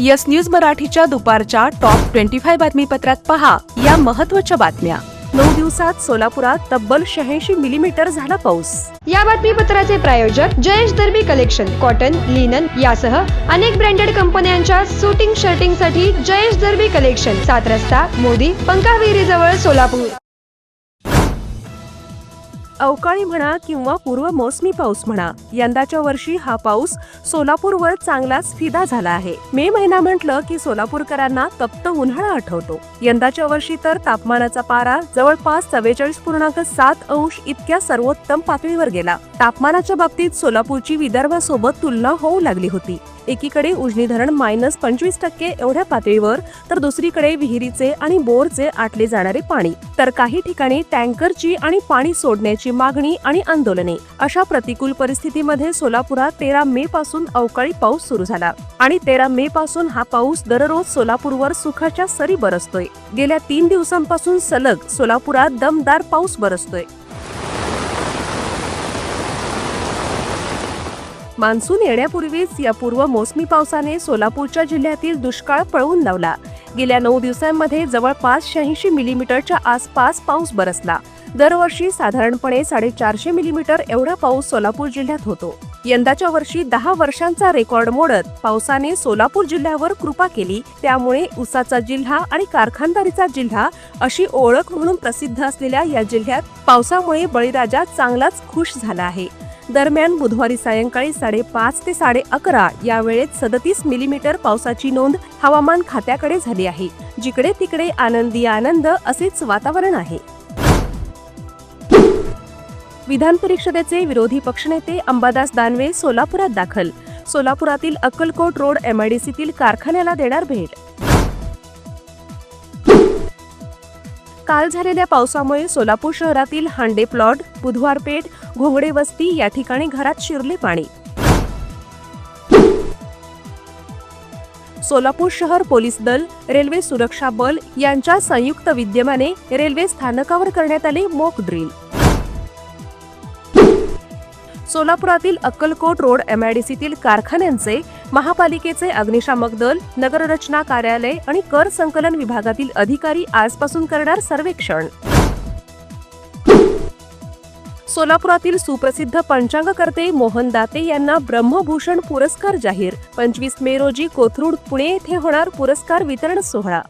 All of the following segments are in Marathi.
यस न्यूज मराठीच्या दुपारच्या टॉप ट्वेंटी फाय बातमीपत्रात पहा या महत्त्वाच्या बातम्या. नऊ दिवसात सोलापुरात तब्बल शहाऐंशी मिलीमीटर झाला पाऊस. या बातमीपत्राचे प्रायोजक Jayesh Darbi collection cotton linen यासह अनेक ब्रँडेड कंपन्यांच्या सुटिंग शर्टिंगसाठी जयेश दर्बी कलेक्शन सात रस्ता मोदी पंकाविहिरी जवळ सोलापूर. अवकाळी म्हणा किंवा पूर्व मोसमी पाऊस म्हणा यंदाच्या वर्षी हा पाऊस सोलापूरवर चांगलाच फिदा झाला आहे. मे महिना म्हटलं की सोलापूरकरांना तप्त उन्हाळा आठवतो. यंदाच्या वर्षी तर तापमानाचा पारा जवळपास चव्वेचाळीस पूर्णांक सात अंश इतक्या सर्वोत्तम पातळीवर गेला. तापमानाच्या बाबतीत सोलापूरची विदर्भासोबत तुलना होऊ लागली होती. एकीकडे उजनी धरण मायनस पंचवीस टक्के एवढ्या पातळीवर तर दुसरीकडे विहिरीचे आणि बोरचे आटले जाणारे पाणी. तर काही ठिकाणी टँकरची आणि पाणी सोडण्याची मागणी आणि आंदोलने. अशा प्रतिकूल परिस्थितीमध्ये सोलापुरात तेरा मे पासून अवकाळी पाऊस सुरू झाला. आणि तेरा मे पासून हा पाऊस दररोज सोलापूरवर सुखाच्या सरी बरसतोय. गेल्या तीन दिवसांपासून सलग सोलापुरात दमदार पाऊस बरसतोय. मान्सून येण्यापूर्वीच या पूर्व मोसमी पावसाने सोलापूरच्या जिल्ह्यातील दुष्काळ पळवून लावला. गेल्या नऊ दिवसांमध्ये जवळपास शहाऐंशी मिलीमीटरच्या आसपास पाऊस बरसला. दरवर्षी साधारणपणे साडेचारशे मिलीमीटर एवढा पाऊस सोलापूर जिल्ह्यात होतो. यंदाच्या वर्षी दहा वर्षांचा रेकॉर्ड मोडत पावसाने सोलापूर जिल्ह्यावर कृपा केली. त्यामुळे उसाचा जिल्हा आणि कारखानदारीचा जिल्हा अशी ओळख म्हणून प्रसिद्ध असलेल्या या जिल्ह्यात पावसामुळे बळीराजा चांगलाच खुश झाला आहे. दरम्यान बुधवारी सायंकाळी साडेपाच ते साडे अकरा या वेळेत सदतीस मिलीमीटर पावसाची नोंद हवामान खात्याकडे झाली आहे जिकडे तिकडे आनंदी आनंद असेच वातावरण आहे. विधान परिषदेचे विरोधी पक्षनेते अंबादास दानवे सोलापुरात दाखल. सोलापुरातील अक्कलकोट रोड एमआयडीसीतील कारखान्याला देणार भेट. काल झालेल्या पावसामुळे सोलापूर शहरातील हांडे प्लॉट बुधवारपेठ घोंगडे वस्ती या ठिकाणी घरात शिरले पाणी. सोलापूर शहर पोलीस दल रेल्वे सुरक्षा बल यांच्या संयुक्त विद्यमाने रेल्वे स्थानकावर करण्यात आले मॉक ड्रिल सोलापुरातील अक्कलकोट रोड एमआयडीसीतील कारखान्यांचे महापालिकेचे अग्निशामक दल नगररचना कार्यालय आणि कर संकलन विभागातील अधिकारी आजपासून करणार सर्वेक्षण. सोलापुरातील सुप्रसिद्ध पंचांगकर्ते मोहन दाते यांना ब्रह्मभूषण पुरस्कार जाहीर. पंचवीस मे रोजी कोथरूड पुणे येथे होणार पुरस्कार वितरण सोहळा.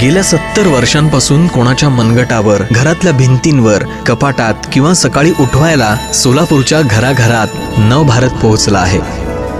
गेल्या सत्तर वर्षांपासून कोणाच्या मनगटावर घरातल्या भिंतींवर कपाटात किंवा सकाळी उठवायला सोलापूरच्या घराघरात नवभारत पोहोचला आहे.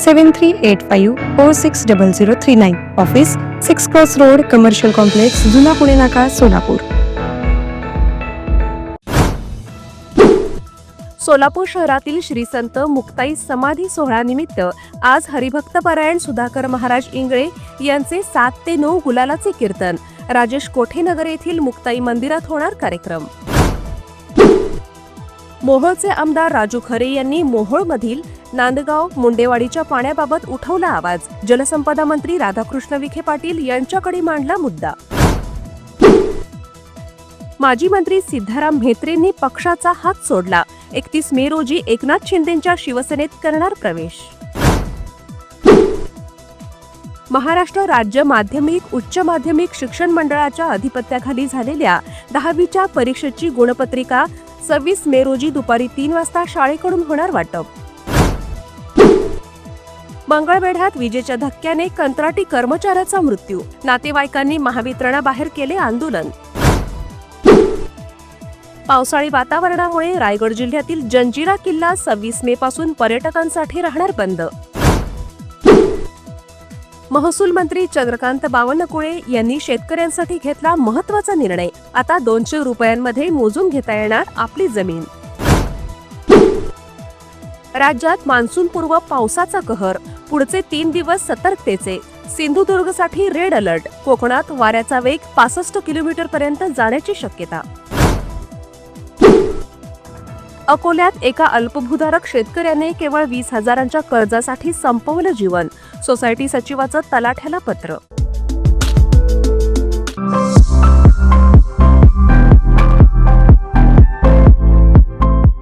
seven three eight five four six double zero three nine office six cross road commercial complex जुना पुणे नाका सोलापूर सोलापूर शहरातील श्री संत मुक्ताई समाधी सोहळ्यानिमित्त आज हरिभक्तपारायण सुधाकर महाराज इंगळे यांचे सात ते नऊ गुलालाचे कीर्तन. राजेश कोठेनगर येथील मुक्ताई मंदिरात होणार कार्यक्रम. मोहोळचे आमदार राजू खरे यांनी मोहोळमधील नांदगाव मुंडेवाडीच्या पाण्याबाबत उठवला आवाज. जलसंपदा मंत्री राधाकृष्ण विखे पाटील यांच्याकडे मांडला मुद्दा. माजी मंत्री सिद्धाराम म्हेत्रेंनी पक्षाचा हात सोडला. एकतीस मे रोजी एकनाथ शिंदेच्या शिवसेनेत करणार प्रवेश. महाराष्ट्र राज्य माध्यमिक उच्च माध्यमिक शिक्षण मंडळाच्या अधिपत्याखाली झालेल्या दहावीच्या परीक्षेची गुणपत्रिका सव्वीस मे रोजी दुपारी तीन वाजता शाळेकडून होणार वाटप. मंगळवेढ्यात विजेच्या धक्क्याने कंत्राटी कर्मचाऱ्याचा मृत्यू. नातेवाईकांनी महावितरणाबाहेर केले आंदोलन. पावसाळी वातावरणामुळे रायगड जिल्ह्यातील जंजिरा किल्ला सव्वीस मे पासून पर्यटकांसाठी राहणार बंद. महसूल मंत्री चंद्रकांत बावनकुळे यांनी शेतकऱ्यांसाठी घेतला महत्त्वाचा निर्णय. आता दोनशे रुपयांमध्ये मोजून घेता येणार आपली जमीन. राज्यात मान्सूनपूर्व पावसाचा कहर. पुढचे तीन दिवस सतर्कतेचे. सिंधुदुर्गसाठी रेड अलर्ट. कोकणात वाऱ्याचा वेग पासष्ट किलोमीटर पर्यंत जाण्याची शक्यता. अकोल्यात एका अल्पभूधारक शेतकऱ्याने केवळ वीस हजारांच्या कर्जासाठी संपवलं जीवन. सोसायटी सचिवाचं तलाठ्याला पत्र.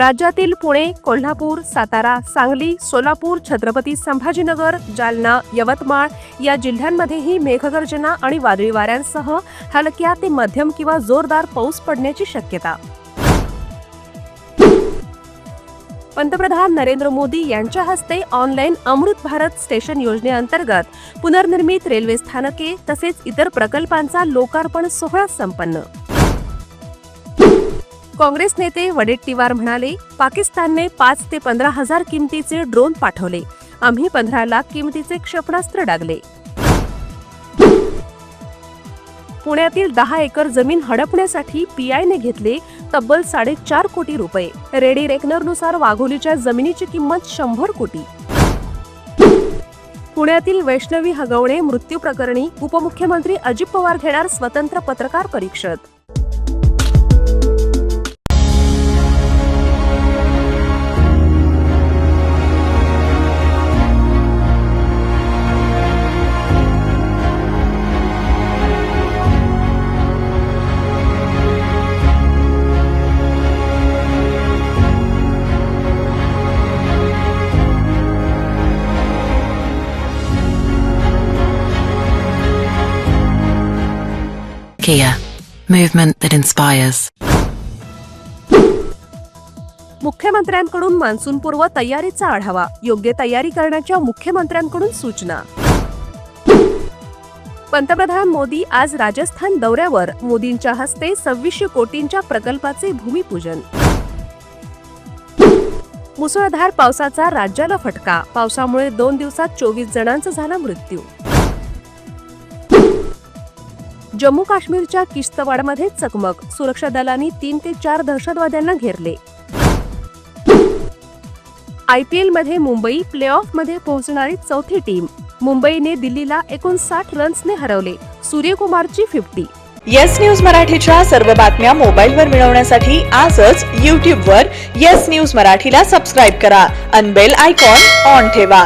राज्यातील पुणे कोल्हापूर सातारा सांगली सोलापूर छत्रपती संभाजीनगर जालना यवतमाळ या जिल्ह्यांमध्येही मेघगर्जना आणि वादळी वाऱ्यांसह हलक्या ते मध्यम किंवा जोरदार पाऊस पडण्याची शक्यता. पंतप्रधान नरेंद्र मोदी यांच्या हस्ते ऑनलाईन अमृत भारत स्टेशन योजनेअंतर्गत पुनर्निर्मित रेल्वे स्थानके तसेच इतर प्रकल्पांचा लोकार्पण सोहळा संपन्न. काँग्रेस नेते वडेट्टीवार म्हणाले पाकिस्तानने पाच ते पंधरा हजार किमतीचे ड्रोन पाठवले. आम्ही पंधरा लाख किमतीचे क्षेपणास्त्र डागले. पुण्यातील दहा एकर जमीन हडपण्यासाठी पीआयने घेतले तब्बल साडेचार कोटी रुपये. रेडी रेकनरनुसार वाघोलीच्या जमिनीची किंमत शंभर कोटी. पुण्यातील वैष्णवी हगवणे मृत्यू प्रकरणी उपमुख्यमंत्री अजित पवार घेणार स्वतंत्र पत्रकार परिषद. Kia, movement that inspires. मुख्यमंत्र्यांकडून मान्सूनपूर्व तयारीचा आढावा. योग्य तयारी करण्याच्या मुख्यमंत्र्यांकडून सूचना. पंतप्रधान मोदी आज राजस्थान दौऱ्यावर. मोदींच्या हस्ते सव्वीसशे कोटींच्या प्रकल्पाचे भूमिपूजन. मुसळधार पावसाचा राज्याला फटका. पावसामुळे दोन दिवसात चोवीस जणांचा झाला मृत्यू. जम्मू काश्मीरच्या किश्तवाडमध्ये चकमक. सुरक्षा दलांनी तीन ते चार दहशतवाद्यांना घेरले. आय पी एलमध्ये मुंबई प्ले मध्ये पोहोचणारी चौथी टीम. मुंबईने दिल्लीला एकोणसाठ रन्सने हरवले. सूर्यकुमारची फिफ्टी. येस न्यूज मराठीच्या सर्व बातम्या मोबाईलवर मिळवण्यासाठी आजच यूट्यूबवर येस न्यूज मराठीला सबस्क्राईब करा. अनबेल आयकॉन ऑन ठेवा.